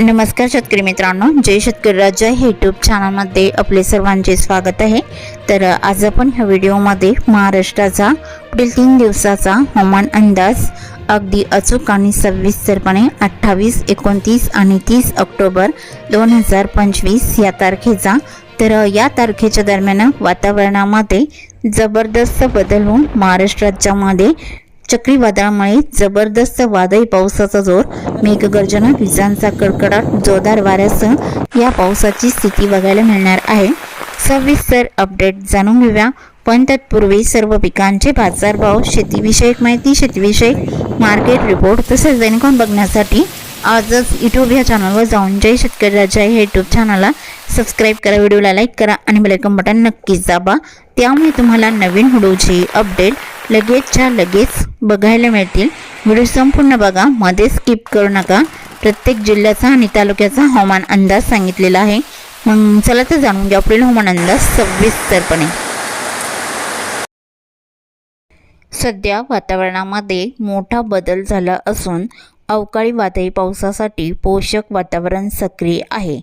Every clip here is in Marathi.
नमस्कार शेतकरी मित्रांनो जय शेतकरी राज्य हे यूट्यूब चॅनलमध्ये आपले सर्वांचे स्वागत आहे. तर आज आपण ह्या व्हिडिओमध्ये महाराष्ट्राचा पुढील तीन दिवसाचा हवामान अंदाज अगदी अचूक आणि सविस्तरपणे अठ्ठावीस एकोणतीस आणि तीस ऑक्टोबर दोन हजार पंचवीस या तारखेचा. तर या तारखेच्या दरम्यान वातावरणामध्ये जबरदस्त बदल होऊन महाराष्ट्र राज्यामध्ये चक्रीवादळामुळे जबरदस्त वादळी पावसाचा जोर मेघगर्जना विजांचा कडकडाट जोरदार वाऱ्यासह या पावसाची स्थिती बघायला मिळणार आहे. सविस्तर अपडेट जाणून घेऊया. पण तत्पूर्वी सर्व पिकांचे बाजारभाव शेतीविषयक माहिती शेतीविषयक मार्केट रिपोर्ट तसेच दैनिकॉन बघण्यासाठी आजच यूट्यूब या चॅनलवर जाऊन जय शेतकरी राजा हे यूट्यूब चॅनलला सबस्क्राईब करा व्हिडिओला लाईक करा आणि बेलायकन बटन नक्कीच दाबा. त्यामुळे तुम्हाला नवीन व्हिडिओची अपडेट लगेचच्या लगेच बघायला मिळतील. व्हिडिओ संपूर्ण बघा मध्ये स्किप करू नका. प्रत्येक जिल्ह्याचा आणि तालुक्याचा हवामान अंदाज सांगितलेला आहे. मग चला तर जाणून घ्या आपल्याला हवामान अंदाज सविस्तरपणे. सध्या वातावरणामध्ये मोठा बदल झाला असून अवकाळी वादळी पावसासाठी पोषक वातावरण सक्रिय आहे.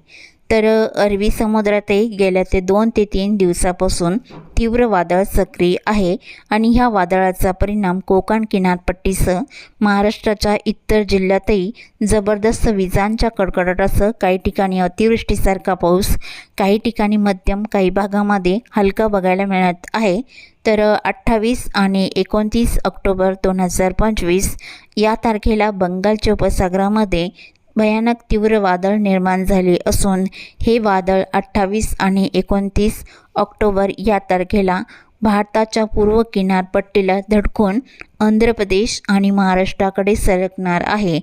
तर अरबी समुद्रातही गेल्या ते दोन ते तीन दिवसापासून तीव्र वादळ सक्रिय आहे आणि ह्या वादळाचा परिणाम कोकण किनारपट्टीसह महाराष्ट्राच्या इतर जिल्ह्यातही जबरदस्त विजांच्या कडकडाटासह काही ठिकाणी अतिवृष्टीसारखा पाऊस काही ठिकाणी मध्यम काही भागामध्ये हलका बघायला मिळत आहे. तर अठ्ठावीस आणि एकोणतीस ऑक्टोबर दोन हजार पंचवीस या तारखेला बंगालच्या उपसागरामध्ये भयानक तीव्र वादळ निर्माण झाले असून हे वादळ अठ्ठावीस आणि एकोणतीस ऑक्टोबर या तारखेला भारताच्या पूर्व किनारपट्टीला धडकून आंध्र प्रदेश आणि महाराष्ट्राकडे सरकणार आहे.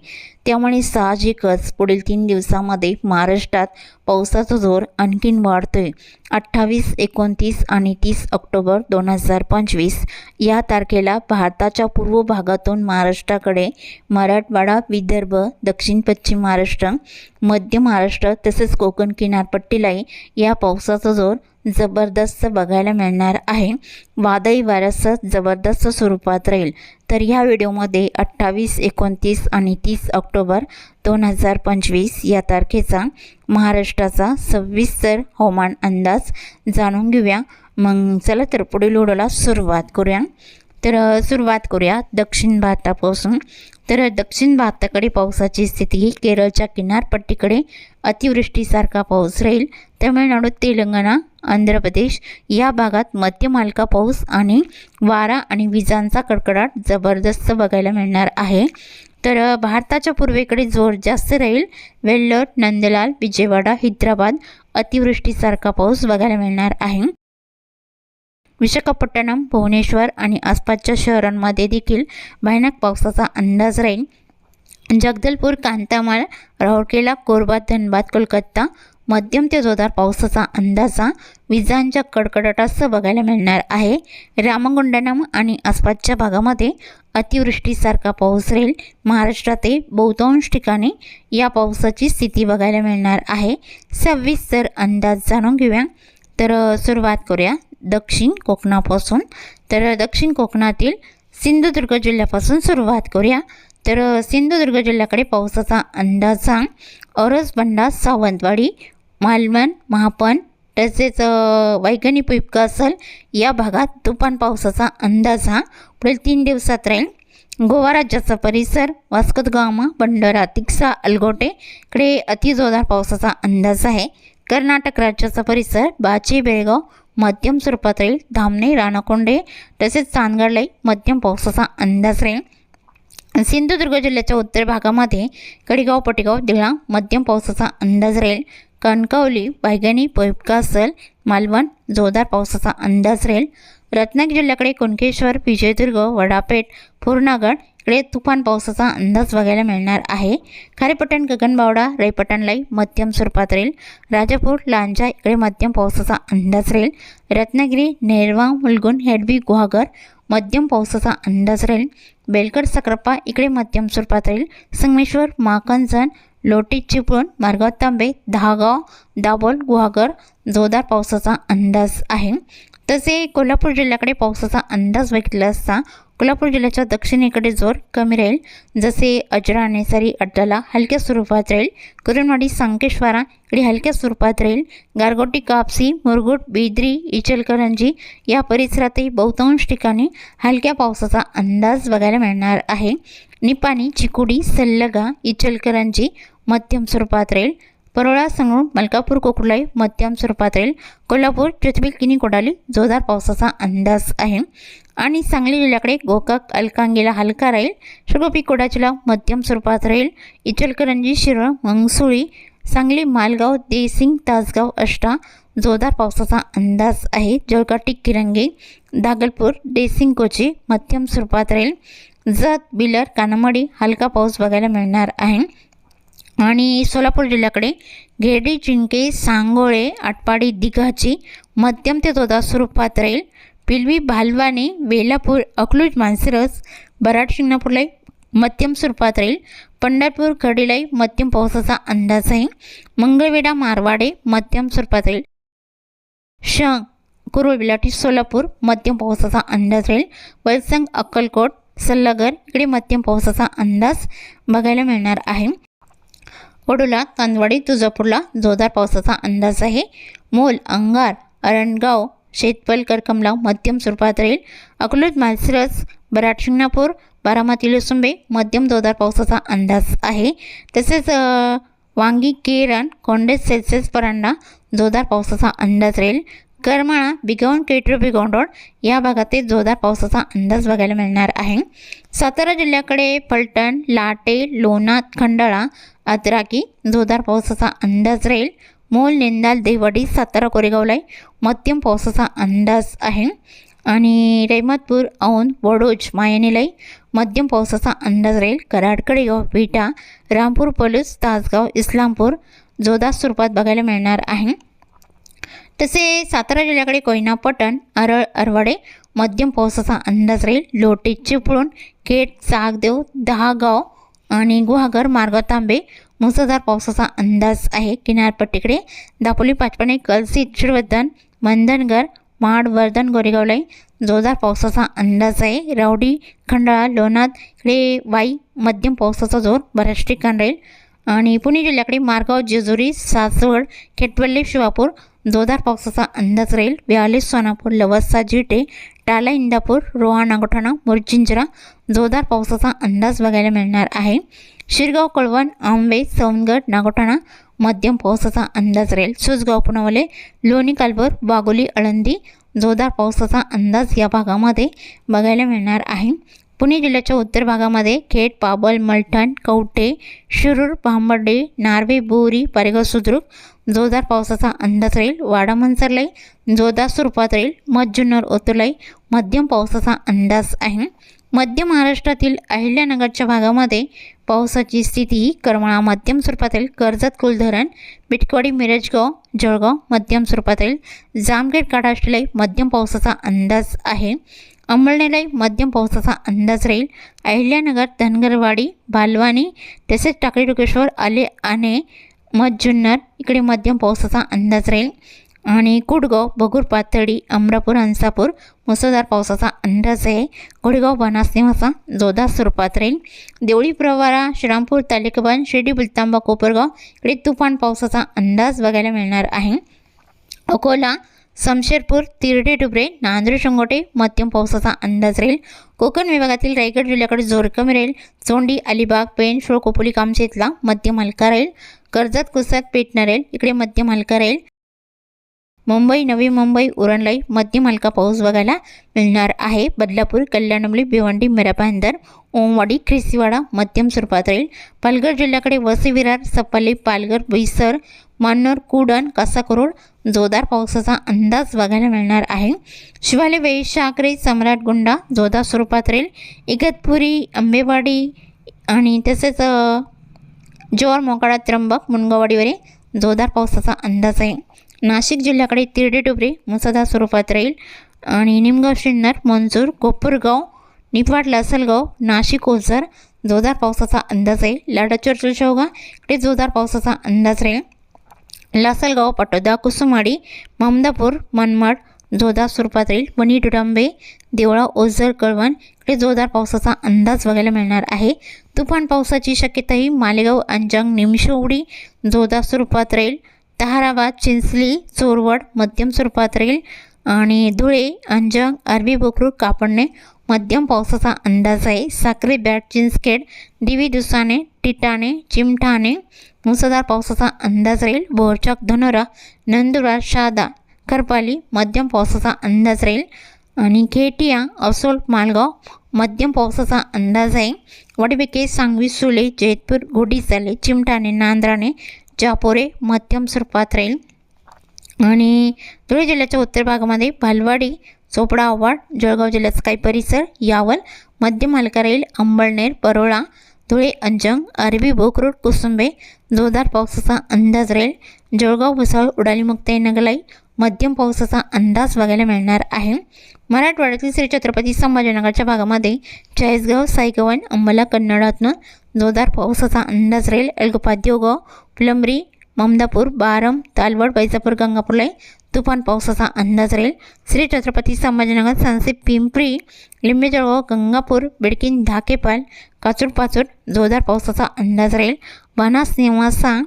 त्यामुळे साहजिकच पुढील तीन दिवसामध्ये महाराष्ट्रात पावसाचा जोर आणखीन वाढतोय. अठ्ठावीस एकोणतीस आणि तीस ऑक्टोबर दोन हजार पंचवीस या तारखेला भारताच्या पूर्व भागातून महाराष्ट्राकडे मराठवाडा विदर्भ दक्षिण पश्चिम महाराष्ट्र मध्य महाराष्ट्र तसेच कोकण किनारपट्टीलाही या पावसाचा जोर जबरदस्त बघायला मिळणार आहे. वादळी वाऱ्यासह जबरदस्त स्वरूपात राहील. तर ह्या व्हिडिओमध्ये अठ्ठावीस एकोणतीस आणि तीस ऑक्टोबर दोन हजार पंचवीस या तारखेचा महाराष्ट्राचा सविस्तर हवामान अंदाज जाणून घेऊया. मग चला तर पुढील व्हिडिओला सुरुवात करूया. तर सुरुवात करूया दक्षिण भारतापासून. तर दक्षिण भारताकडे पावसाची स्थिती ही केरळच्या किनारपट्टीकडे अतिवृष्टीसारखा पाऊस राहील. तमिळनाडू तेलंगणा आंध्र प्रदेश या भागात मध्यमालका पाऊस आणि वारा आणि विजांचा कडकडाट जबरदस्त बघायला मिळणार आहे. तर भारताच्या पूर्वेकडे जोर जास्त राहील. वेल्लोर नंदलाल विजयवाडा हैदराबाद अतिवृष्टीसारखा पाऊस बघायला मिळणार आहे. विशाखापट्टणम भुवनेश्वर आणि आसपासच्या शहरांमध्ये देखील भयानक पावसाचा अंदाज राहील. जगदलपूर कांतामाल राहुरकेला कोरबा धनबाद कोलकाता मध्यम ते जोरदार पावसाचा अंदाजा विजांच्या कडकडाटासह बघायला मिळणार आहे. रामगुंडनम आणि आसपासच्या भागामध्ये अतिवृष्टीसारखा पाऊस राहील. महाराष्ट्रातील बहुतांश ठिकाणी या पावसाची स्थिती बघायला मिळणार आहे. सविस्तर अंदाज जाणून घेऊया. तर सुरुवात करूया. दक्षिण कोकणापासून. तर दक्षिण कोकणातील सिंधुदुर्ग जिल्ह्यापासून सुरुवात करूया. तर सिंधुदुर्ग जिल्ह्याकडे पावसाचा अंदाजा औरसबंडा सावंतवाडी मालवण महापण तसेच वैगणी पिपका असेल या भागात तुफान पावसाचा अंदाज हा पुढील तीन दिवसात राहील. गोवा राज्याचा परिसर वास्कोदगामा बंडरा तिक्सा अलगोटे इकडे अतिजोरदार पावसाचा अंदाज आहे. कर्नाटक राज्याचा परिसर बाची बेळगाव मध्यम स्वरूपात राहील. धामणे राणाकोंडे तसेच चांदगडलाही मध्यम पावसाचा अंदाज राहील. सिंधुदुर्ग जिल्ह्याच्या उत्तर भागामध्ये कडेगाव पटेगाव दिळा मध्यम पावसाचा अंदाज राहील. कणकवली वायगणी पोयपकासल मालवण जोरदार पावसाचा अंदाज राहील. रत्नागिरी जिल्ह्याकडे कुणकेश्वर विजयदुर्ग वडापेठ पूर्णागड इकडे तुफान पावसाचा अंदाज बघायला मिळणार आहे. खारेपटण गगनबावडा रायपटणलाही मध्यम स्वरूपात राहील. राजापूर लांजा इकडे मध्यम पावसाचा अंदाज राहील. रत्नागिरी नेरवा मुलगुण हेडबी गुहागर मध्यम पावसाचा अंदाज राहील. बेलकड सकरप्पा इकडे मध्यम स्वरूपात राहील. संगमेश्वर माकंजन लोटी चिपळूण मार्गाव तांबे दहागाव दाभोल गुहागर जोरदार पावसाचा अंदाज आहे. तसे कोल्हापूर जिल्ह्याकडे पावसाचा अंदाज बघितला असता कोल्हापूर जिल्ह्याच्या दक्षिणेकडे जोर कमी राहील. जसे अजरा नेसारी अड्डाला हलक्या स्वरूपात राहील. कुरणवाडी संकेश्वरा इकडे हलक्या स्वरूपात राहील. गारगोटी कापसी मुरगुट बिद्री इचलकरंजी या परिसरातही बहुतांश ठिकाणी हलक्या पावसाचा अंदाज बघायला मिळणार आहे. निपाणी चिकुडी सल्लगा इचलकरंजी मध्यम स्वरूपात राहील. परोळा सांगून मलकापूर कोकुलाई मध्यम स्वरूपात राहील कोल्हापूर ज्योतिबी किनी कोडाली जोरदार पावसाचा अंदाज आहे. आणि सांगली जिल्ह्याकडे गोकाक अलकांगीला हलका राहील. शिरगोपी कोडाचीला मध्यम स्वरूपात राहील. इचलकरंजी शिरळ मंगसुळी सांगली मालगाव देसिंग तासगाव अष्टा जोरदार पावसाचा अंदाज आहे. जळगाटी किरंगे दागलपूर देसिंग कोची मध्यम स्वरूपात राहील. जत बिलर कानमडी हलका पाऊस बघायला मिळणार आहे. आणि सोलापूर जिल्ह्याकडे घेडी चिंके सांगोळे आटपाडी दिघाची मध्यम ते तोदा स्वरूपात राहील. पिलवी भालवाने वेलापूर अकलूज मानसिरस बराड शिंगणापूरलाही मध्यम स्वरूपात राहील. पंढरपूर खडीलाही मध्यम पावसाचा अंदाज आहे. मंगळवेढा मारवाडे मध्यम स्वरूपात राहील. शंख कुरुळ बिलाटी सोलापूर मध्यम पावसाचा अंदाज राहील. वलसंग अक्कलकोट सल्लागर इकडे मध्यम पावसाचा अंदाज बघायला मिळणार आहे. वडोला तांदवाडी तुळजापूरला जोरदार पावसाचा अंदाज आहे. मोल अंगार अरणगाव शेतपल करकमलाव मध्यम स्वरूपात राहील. अकलूज मालसिरस बराट शिंगणापूर बारामती लुसुंबे मध्यम जोरदार पावसाचा अंदाज आहे. तसेच वांगी केरण कोंडे सेल्सेस परांडा जोरदार पावसाचा अंदाज राहील. करमाळा बिगवण केटरू बिगोंडोड या भागातील जोरदार पावसाचा अंदाज बघायला मिळणार आहे. सातारा जिल्ह्याकडे फलटण लाटे लोणात खंडाळा अद्राकी जोरदार पावसाचा अंदाज राहील. मोल निंदाल देवडी सातारा कोरेगावला मध्यम पावसाचा अंदाज आहे. आणि रेमतपूर औंध वडोज मायानेलाई मध्यम पावसाचा अंदाज राहील. कराडकडे गाव विटा रामपूर पलूस तासगाव इस्लामपूर जोरदार स्वरूपात बघायला मिळणार आहे. तसे सातारा जिल्ह्याकडे कोयना पटण अरळ अरवाडे मध्यम पावसाचा अंदाज राहील. लोटे चिपळूण खेड चाकदेव दहागाव आणि गुहागर मार्ग तांबे मुसळधार पावसाचा अंदाज आहे. किनारपट्टीकडे दापोली पाचपणे कलसी शिरवद्दन मंदनगर माड वर्धन जोरदार पावसाचा अंदाज आहे. रावडी खंडाळा लोणाद इकडे वाई मध्यम पावसाचा जोर बऱ्याच ठिकाण राहील. आणि पुणे जिल्ह्याकडे मारगाव जेजुरी सासवड खेटवल्ली शिवापूर जोरदार पावसाचा अंदाज राहील. व्याले सोनापूर लवसा जिटे टाला इंदापूर रोहा नागोठाणा मुरजिंजरा जोरदार पावसाचा अंदाज बघायला मिळणार आहे. शिरगाव कळवण आंबे सोनगड नागोठाणा मध्यम पावसाचा अंदाज राहील. सुसगाव पुनवले लोणी कालभर वागोली आळंदी जोरदार पावसाचा अंदाज या भागामध्ये बघायला मिळणार आहे. पुणे जिल्ह्याच्या उत्तर भागामध्ये खेड पाबल मलठण कवठे शिरूर भांबर्डे नार्वे बोरी पारेगाव सुद्रुक जोरदार पावसाचा अंदाज राहील. वाडा मनसरलाई जोरदार स्वरूपात राहील. मधजुन्नर ओतुलाई मध्यम पावसाचा अंदाज आहे. मध्य महाराष्ट्रातील अहिल्यानगरच्या भागामध्ये पावसाची स्थिती ही करमाळा मध्यम स्वरूपात राहील. कर्जत कुलधरण बिटकवाडी मिरजगाव जळगाव मध्यम स्वरूपात राहील. जामखेड काढाष्टीलाही मध्यम पावसाचा अंदाज आहे. अंमळनेरला मध्यम पावसाचा अंदाज राहील. अहिल्यानगर धनगरवाडी बालवानी तसेच टाकळी टोकेश्वर आले आणि मध जुन्नर इकडे मध्यम पावसाचा अंदाज राहील. आणि कुडगाव बगूर पातळी अमरापूर हंसापूर मुसळधार पावसाचा अंदाज आहे. कुडगाव बनास निवासा जोरदार स्वरूपात राहील. देवळी प्रवारा श्रीरामपूर तालिकाबान शिर्डी बुलतांबा कोपरगाव इकडे तुफान पावसाचा अंदाज बघायला मिळणार आहे. अकोला समशेरपूर तिरडे डुबरे नांद्रे शंगोटे मध्यम पावसाचा अंदाज राहील कोकण विभागातील रायगड जिल्ह्याकडे जोर कमी राहील चोंडी अलिबाग पेण शोळ कोपोली कामशेतला मध्यम हलका राहील कर्जत कुसात पेटणार राहील इकडे मध्यम हलका राहील मुंबई नवी मुंबई उरणलाई मध्यम हलका पाऊस बघायला मिळणार आहे. बदलापूर कल्याणमली भिवंडी मिरापांदर ओमवाडी ख्रिसीवाडा मध्यम स्वरूपात राहील. पालघर जिल्ह्याकडे वसी विरार सपाली पालघर बिसर मान्नोर कुडण कासाकरोड जोरदार पावसाचा अंदाज बघायला मिळणार आहे. शिवाले वैशाकरे सम्राट गुंडा जोरदार स्वरूपात राहील. इगतपुरी आंबेवाडी आणि तसेच जोर मोकाळा त्र्यंबक मुनगावाडीवरील जोरदार पावसाचा अंदाज आहे. नाशिक जिल्ह्याकडे तिरडे डुबरे मुसळधार स्वरूपात राहील. आणि निमगाव शिन्नर मंजूर कोपूरगाव निफाड लासलगाव नाशिक ओझर जोरदार पावसाचा अंदाज आहे लाडाचोर तुळशावगा इकडे जोरदार पावसाचा अंदाज राहील. लासलगाव पाटोदा कुसुमाडी ममदापूर मनमाड जोरदार स्वरूपात राहील. वणी डुडांबे देवळा ओझर कळवण इकडे जोरदार पावसाचा अंदाज बघायला मिळणार आहे. तुफान पावसाची शक्यताही मालेगाव अंजांग निमशेवडी जोरदार स्वरूपात राहील. ताहाराबाद चिंचली चोरवड मध्यम स्वरूपात राहील आणि धुळे अंजंग अरबी बोकरूड कापडणे मध्यम पावसाचा अंदाज आहे. साखरे बॅट चिंचखेड दिवी दुसाने टिटाणे चिमठाणे मुसळधार पावसाचा अंदाज राहील. बोरचक धनोरा नंदुरा शादा करपाली मध्यम पावसाचा अंदाज राहील. आणि खेटिया असोल मालगाव मध्यम पावसाचा अंदाज आहे. वडबेके सांगवी सुले जैतपूर घोडीसाले चिमठाणे नांद्राणे जापोरे मध्यम स्वरूपात राहील आणि धुळे जिल्ह्याच्या उत्तर भागामध्ये भालवाडी चोपडा आव्हाड जळगाव जिल्ह्याचा काही परिसर यावल मध्यम हलका राहील अंबळनेर परोळा धुळे अंजंग अरबी बोकरोड कुसुंबे जोरदार पावसाचा अंदाज राहील जळगाव भुसावळ उडाली मुक्ताई नगलाई मध्यम पावसाचा अंदाज बघायला मिळणार आहे. मराठवाड्यातील श्री छत्रपती संभाजीनगरच्या भागामध्ये चाळीसगाव सायगवन अंबला कन्नडातनं जोरदार पावसाचा अंदाज राहील एल्गोपाद्योगाव फुलंब्री ममदापूर बारम तालवड बैजापूर गंगापूरला तुफान पावसाचा अंदाज राहील श्री छत्रपती संभाजीनगर सांसी पिंपरी लिंबेजळगाव गंगापूर बिडकीन धाकेपाल काचूर पाचूर जोरदार पावसाचा अंदाज राहील बनास निवासा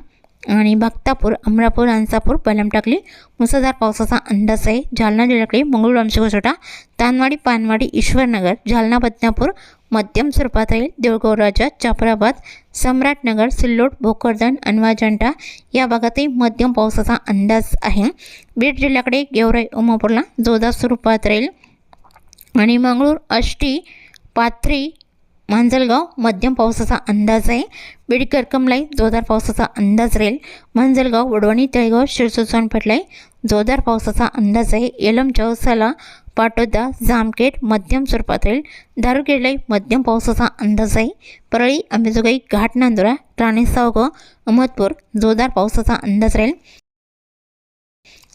आणि बक्तापूर अमरापूर अंसापूर बलमटाकली मुसळधार पावसाचा अंदाज आहे. जालना जिल्ह्याकडे मंगळूर आमची तानवाडी पानवाडी ईश्वरनगर जालना बदनापूर मध्यम स्वरूपात राहील देऊळगाव राजा जाफराबाद सम्राटनगर सिल्लोड भोकरदन अनवाजंटा या भागातही मध्यम पावसाचा अंदाज आहे. बीड जिल्ह्याकडे गेवराई उमापूरला जोरदार स्वरूपात राहील. आणि मंगळूर अष्टी पाथरी मांजलगाव मध्यम पावसाचा अंदाज आहे. बीड करकमलाई जोरदार पावसाचा अंदाज राहील. मांजलगाव वडवणी तळेगाव शिरसोचण पटलाई जोरदार पावसाचा अंदाज आहे. येलम चौसाला पाटोदा जामखेड मध्यम स्वरूपात राहील. दारुकेडलाई मध्यम पावसाचा अंदाज आहे. परळी अंबेजोगाई घाट नांदुरा राणे सावगाव अहमदपूर जोरदार पावसाचा अंदाज राहील.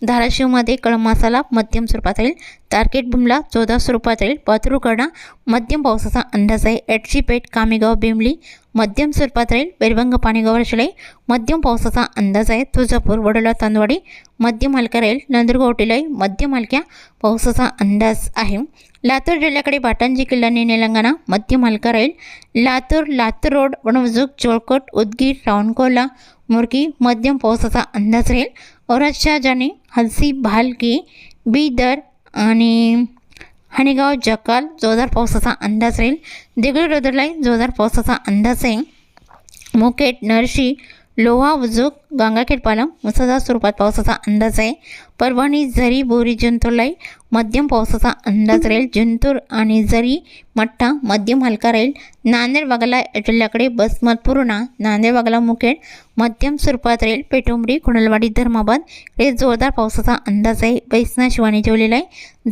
धाराशिवमध्ये कळममासाला मध्यम स्वरूपात राहील. तारकेट भूमला चौदा स्वरूपात राहील. पात्रूकडा मध्यम पावसाचा अंदाज आहे. एटशीपेठ कामेगाव बिमली मध्यम स्वरूपात राहील बेरभंग पाणी रशिलाई मध्यम पावसाचा अंदाज आहे तुळजापूर वडोला तांदवाडी मध्यम हलका राहील नंदुरगाव टिलाई मध्यम हलक्या पावसाचा अंदाज आहे. लातूर जिल्ह्याकडे बाटांजी किल्ल्याने तेलंगणा मध्यम हलका राहील लातूर लातूर रोड वणवजुक चोळकोट उदगीर रावणकोला मुरकी मध्यम पावसाचा अंदाज राहील. औरतशाह जाने हलसी भालकी बीदर आणि हणेगाव जकाल जोरदार पावसाचा अंदाज राहील. देगडी रोदरलाई जोरदार पावसाचा अंदाज आहे मुकेट नरशी लोहा उजूक गंगाखेड पालम मुसळधार स्वरूपात पावसाचा अंदाज आहे. परभणी झरी बोरी जिंतूरलाई मध्यम पावसाचा अंदाज राहील. जिंतूर आणि झरी मठ्ठा मध्यम हलका राहील. नांदेड बागाला अटल्याकडे बसमत पूर्णा नांदेड बागाला मुखेड मध्यम स्वरूपात राहील. पेटुंबरी कुणलवाडी धर्माबाद हे जोरदार पावसाचा अंदाज आहे. बैसना शिवानी जेवलेला आहे.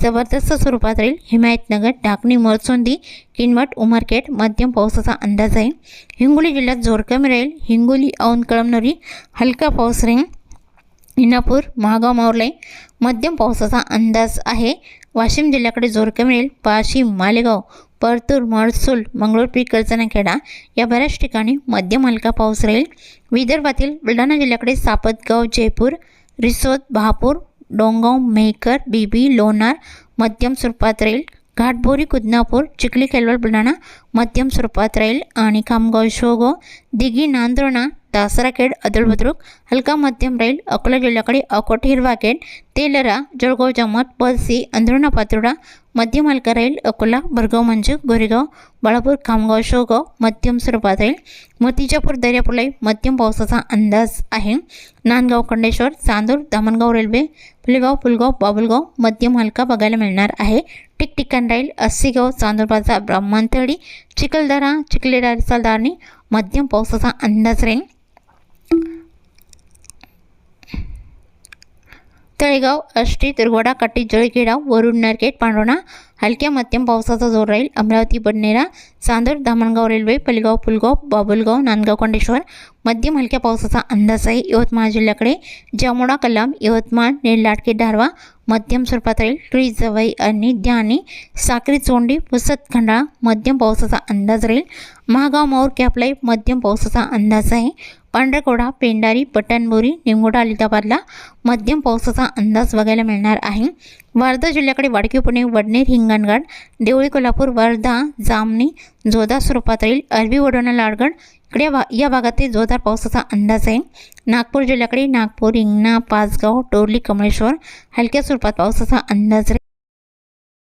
जबरदस्त स्वरूपात राहील. हिमायतनगर ढाकणी मरसुंदी किनवट उमरखेड मध्यम पावसाचा अंदाज आहे. हिंगोली जिल्ह्यात जोर कमी राहील. हिंगोली औंध हलका पाऊस राहील. इंदापूर महागाव मावरलाई मध्यम पावसाचा अंदाज आहे. वाशिम जिल्ह्याकडे जोरके मिळेल वाशिम मालेगाव परतूर महसूल मंगळूर पीक खेडा या बऱ्याच ठिकाणी मध्यम हलका पाऊस राहील. विदर्भातील बुलढाणा जिल्ह्याकडे सापतगाव जयपूर रिसोद बहापूर डोंगाव मेहकर बीबी लोणार मध्यम स्वरूपात राहील. घाटबोरी कुदनापूर चिखली खेलवड बुलढाणा मध्यम स्वरूपात राहील. आणि खामगाव शोगो दिघी नांदोणा दासराखेड अदळबद्रुक हलका मध्यम राहील अकोला जिल्ह्याकडे अकोट हिरवाखेड तेलरा जळगाव जमत पळसी अंधरुणा पातुर्डा मध्यम हलका राहील अकोला भरगाव म्हणजे गोरेगाव बाळापूर खामगाव शोगाव मध्यम स्वरूपात राहील मोतीजापूर दर्यापुलाई मध्यम पावसाचा अंदाज आहे. नांदगाव खंडेश्वर चांदूर दामणगाव रेल्वे फुलेगाव पुलगाव बाबुलगाव मध्यम हलका बघायला मिळणार आहे. ठिकठिकाण राहील अस्सीगाव चांदूरबाजा ब्राह्मणथळी ब्राह्मणतळी चिखलदरा चिखलेडा मध्यम पावसाचा अंदाज राहील. तळेगाव आष्टी दुर्गवाडा काटी जळखेडा वरुण नारकेट पांडोणा हलक्या मध्यम पावसाचा जोर राहील. अमरावती बडनेरा चांदूर धामणगाव रेल्वे पलगाव पुलगाव बाबुलगाव नांदगाव कोंडेश्वर मध्यम हलक्या पावसाचा अंदाज आहे. यवतमाळ जिल्ह्याकडे जामोडा कलाम यवतमाळ नेरलाटके धारवा मध्यम स्वरूपात राहील. ट्री जवई आणि ध्याने साक्री चोंडी पुसत खंडाळा मध्यम पावसाचा अंदाज राहील. महागाव माऊर कॅपलाई मध्यम पावसाचा अंदाज आहे. पांढरकोडा पेंडारी पटणबोरी निमगोडा अलिताबादला मध्यम पावसाचा अंदाज बघायला मिळणार आहे. वर्धा जिल्ह्याकडे वाडकी पुणे वडनेर हिंगणघाट देवळी कोल्हापूर वर्धा जामणी जोरदार स्वरूपात राहील अरबी वडोणा लाडगड इकडे या भा या भागातील जोरदार पावसाचा अंदाज आहे. नागपूर जिल्ह्याकडे नागपूर हिंगणा पाचगाव टोरली कमळेश्वर हलक्या स्वरूपात पावसाचा अंदाज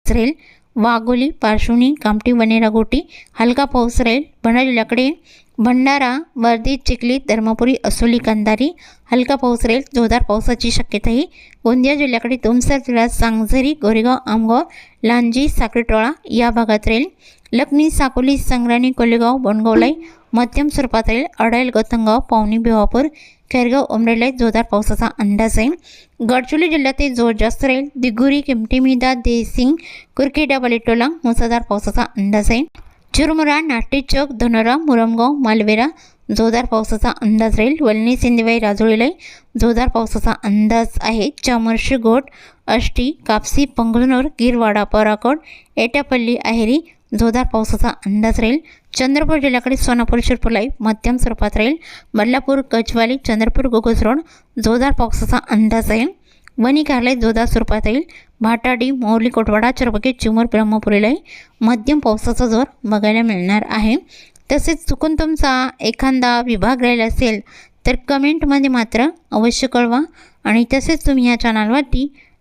राहील. वाघोली पार्श्वनी कामटी वनेरागोटी हलका पाऊस राहील. भंडारा जिल्ह्याकडे भंडारा वर्धी चिखली धर्मपुरी असोली कंधारी हलका पाऊस राहील जोरदार पावसाची शक्यताही. गोंदिया जिल्ह्याकडे तुमसर जिल्ह्यात सांगझरी गोरेगाव आमगाव लांजी साखरेटोळा या भागात राहील लखनी साकोली संग्राणी कोलेगाव बनगावलाई मध्यम स्वरूपात राहील अडायल गतंगाव पावनी भिवापूर खैरगाव उमरेला जोरदार पावसाचा अंदाज आहे. गडचिरोली जिल्ह्यातील जोर जास्त राहील दिगुरी किमटीमिदा देसिंग कुर्की बलिटोला मुसळधार पावसाचा अंदाज आहे. चुरमुरा नाटे चौक धनोरा मुरमगाव मालवेरा जोरदार पावसाचा अंदाज राहील. वलनी सिंदेवाई राजोळीलाई जोरदार पावसाचा अंदाज आहे. चामर्शी गोट अष्टी कापसी पंगळनूर गिरवाडा पराकोट एटापल्ली आहेरी जोरदार पावसाचा अंदाज राहील. चंद्रपूर जिल्ह्याकडे सोनापूर शिरपूरलाई मध्यम स्वरूपात राहील. बल्लापूर कचवाली चंद्रपूर गोगोज रोड जोरदार पावसाचा अंदाज आहे. वणी कार्यालय जोरदार स्वरूपात येईल भाटाडी मोरली कोटवाडा चरबके चिमूर ब्रह्मपुरीलाही मध्यम पावसाचा जोर बघायला मिळणार आहे तसेच चुकून तुमचा एखादा विभाग राहिला असेल तर कमेंटमध्ये मात्र अवश्य कळवा आणि तसेच तुम्ही या चॅनलवरती